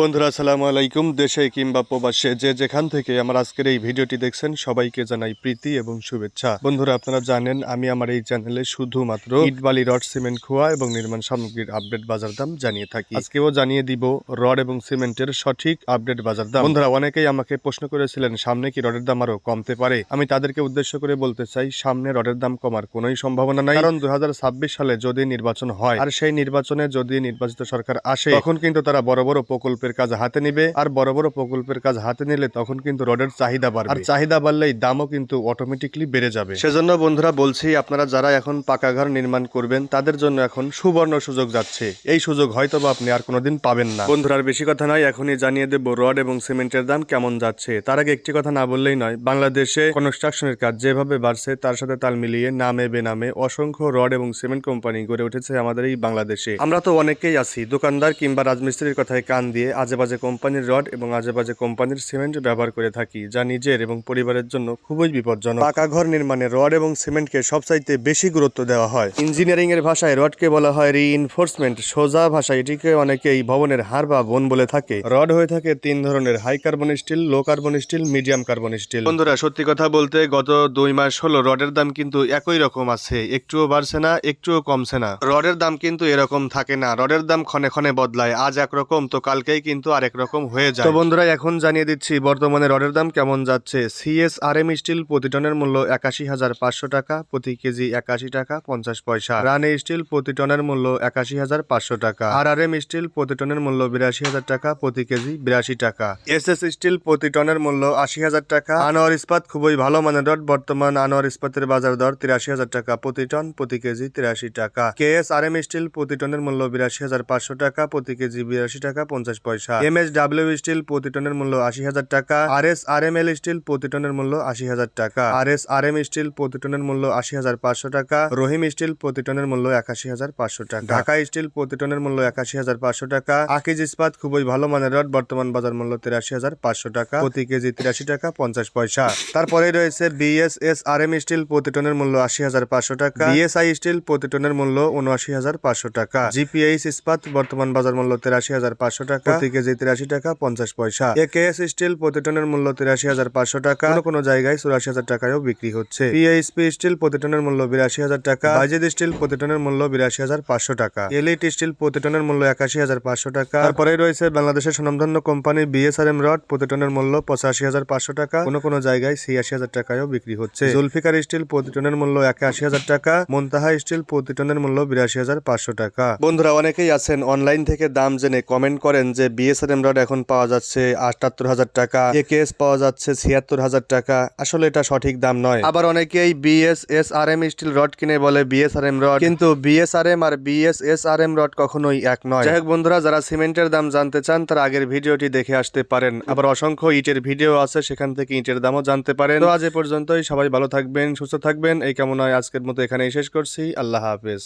বন্ধুরা, আসসালামু আলাইকুম। দেশে কিংবা প্রবাসে যে যেখান থেকে আমার আজকের এই ভিডিওটি দেখছেন, সবাইকে জানাই প্রীতি এবং শুভেচ্ছা। বন্ধুরা, আপনারা জানেন, আমি আমার এই চ্যানেলে শুধুমাত্র ইট বালি রড, সিমেন্ট, খোয়া এবং নির্মাণ সামগ্রীর আপডেট বাজার দাম জানিয়ে থাকি। আজকেও জানিয়ে দিব রড এবং সিমেন্টের সঠিক আপডেট বাজার দাম। বন্ধুরা, অনেকেই আমাকে প্রশ্ন করেছিলেন, সামনে কি রডের দাম আরও কমতে পারে? আমি তাদেরকে উদ্দেশ্য করে বলতে চাই, সামনে রডের দাম কমার কোনোই সম্ভাবনা নাই। কারণ দু হাজার ছাব্বিশ সালে যদি নির্বাচন হয়, আর সেই নির্বাচনে যদি নির্বাচিত সরকার আসে, তখন কিন্তু তারা বড় বড় প্রকল্পের কাজ হাতে নিবে, আর বড় বড় প্রকল্পের কাজ হাতে নিলে তখন কিন্তু রডের চাহিদা বাড়বে। আর চাহিদা বাড়লেই দামও কিন্তু অটোমেটিকলি বেড়ে যাবে। সেজন্য বন্ধুরা বলছি, আপনারা যারা এখন পাকা ঘর নির্মাণ করবেন, তাদের জন্য এখন সুবর্ণ সুযোগ যাচ্ছে। এই সুযোগ হয়তো বা আপনি আর কোনোদিন পাবেন না। বন্ধুরা বেশি কথা নয়, এখনই জানিয়ে দেবো রড এবং সিমেন্টের দাম কেমন যাচ্ছে। তার আগে একটি কথা না বললেই নয়, বাংলাদেশে কনস্ট্রাকশনের কাজ যেভাবে বাড়ছে, তার সাথে তাল মিলিয়ে নামে বেনামে অসংখ্য রড এবং সিমেন্ট কোম্পানি গড়ে উঠেছে আমাদের এই বাংলাদেশে। আমরা তো অনেকেই আছি, দোকানদার কিংবা রাজমিস্ত্রির কথায় কান দিয়ে আজে বাজে কোম্পানির রড এবং আজে বাজে কোম্পানির সিমেন্ট ব্যবহার করে থাকি যা নিজের এবং পরিবারের জন্য খুবই বিপজ্জনক। পাকা ঘর নির্মাণে রড এবং সিমেন্টকে সবচাইতে বেশি গুরুত্ব দেওয়া হয়। ইঞ্জিনিয়ারিং এর ভাষায় রডকে বলা হয় রিইনফোর্সমেন্ট সোজা ভাষায় এটিকে অনেকেই ভবনের হার বা বোন বলে থাকে। রড হয়ে থাকে তিন ধরনের high carbon steel low carbon steel medium carbon steel বন্ধুরা সত্যি কথা বলতে গত দুই মাস হলো রডের দাম কিন্তু একই রকম আছে একটুও বাড়ছে না একটুও কমছে না। রডের দাম কিন্তু এরকম থাকে না রডের দাম ক্ষণে ক্ষণে বদলায় আজ একরকম তো কালকেই কিন্তু আরেক রকম হয়ে যায়। তো বন্ধুরা, এখন জানিয়ে দিচ্ছি, বর্তমানে রডের দাম কেমন যাচ্ছে? সিএস আর এম স্টিল প্রতি টনের মূল্য একাশি হাজার পাঁচশো টাকা, প্রতি কেজি একাশি টাকা, পঞ্চাশ পয়সা। রানে স্টিল প্রতি টনের মূল্য একাশি হাজার পাঁচশো টাকা। আর আর এম স্টিল প্রতি টনের মূল্য বিরাশি হাজার টাকা, প্রতি কেজি বিরাশি টাকা। এস এস স্টিল প্রতি টনের মূল্য আশি হাজার টাকা। আনোয়ার ইস্পাত খুবই ভালো মানের রড, বর্তমান আনোয়ার ইস্পাতের বাজার দর তিরাশি হাজার টাকা, প্রতি টন, প্রতি কেজি তিরাশি টাকা। K S R M steel প্রতি টনের মূল্য বিরাশি হাজার পাঁচশো টাকা, প্রতি কেজি বিরাশি টাকা, পঞ্চাশ পয়সা। এম এস ডাব্লিউ স্টিল প্রতি টনের মূল্য আশি হাজার টাকা R S R M L steel প্রতি টনের মূল্য আশি হাজার টাকা R S R M steel প্রতি টনের মূল্য আশি হাজার পাঁচশো টাকা, রহিম স্টিল প্রতি টনের মূল্য একাশি হাজার পাঁচশো টাকা। ঢাকা স্টিল প্রতি টনের মূল্য একাশি হাজার পাঁচশো টাকা, আকিজ ইস্পাত খুবই ভালো মানের রড, বর্তমান বাজার মূল্য তিরাশি হাজার পাঁচশো টাকা, প্রতি কেজি তিরাশি টাকা পঞ্চাশ পয়সা। তারপরে রয়েছে বিএসএস আর এম স্টিল প্রতি টনের মূল্য আশি হাজার পাঁচশো টাকা, বিএসআই স্টিল প্রতি টনের মূল্য উনআশি হাজার পাঁচশো টাকা জিপিএইচ ইস্পাত বর্তমান বাজার মূল্য তিরাশি হাজার পাঁচশো টাকা প্রতি কেজি তিরাশি টাকা, পঞ্চাশ পয়সা। একেএস স্টিল প্রতি টনের মূল্য তিরাশি হাজার পাঁচশো টাকা। কোনো কোনো জায়গায় চুরাশি হাজার টাকায়ও বিক্রি হচ্ছে। পিএইচপি স্টিল প্রতি টনের মূল্য বিরাশি হাজার টাকা। বাইজেদ স্টিল প্রতি টনের মূল্য বিরাশি হাজার পাঁচশো টাকা। এলিট স্টিল প্রতি টনের মূল্য একাশি হাজার পাঁচশো টাকা। তারপরে রয়েছে বাংলাদেশের সুনামধন্য কোম্পানি বিএসআরএম রড। প্রতি টনের মূল্য পঁচাশি হাজার পাঁচশো টাকা। কোনো কোনো জায়গায় ছিয়াশি হাজার টাকায়ও বিক্রি হচ্ছে। জুলফিকার স্টিল প্রতি টনের মূল্য একাশি হাজার টাকা। মন্তাহা স্টিল প্রতি টনের মূল্য বিরাশি হাজার পাঁচশো টাকা। বন্ধুরা, অনেকেই আছেন অনলাইন থেকে দাম জেনে কমেন্ট করেন যে বিএসআরএম রড এখন পাওয়া যাচ্ছে আটাত্তর হাজার টাকা একেএস পাওয়া যাচ্ছে ছিয়াত্তর হাজার টাকা। আসলে এটা সঠিক দাম নয়। আবার অনেকেই B S S R M steel rod কিনে বলে বিএসআরএম রড কিন্তু বিএসআরএম আর B S S R M rod কখনোই এক নয়। যাই হোক বন্ধুরা, যারা সিমেন্টের দাম জানতে চান, তার আগের ভিডিওটি দেখে আসতে পারেন। আবার অসংখ্য ইটের ভিডিও আছে, সেখান থেকে ইটের দামও জানতে পারেন। তো আজ এ পর্যন্তই, সবাই ভালো থাকবেন, সুস্থ থাকবেন। এই কামনায় আজকের মতো এখানেই শেষ করছি। আল্লাহ হাফেজ।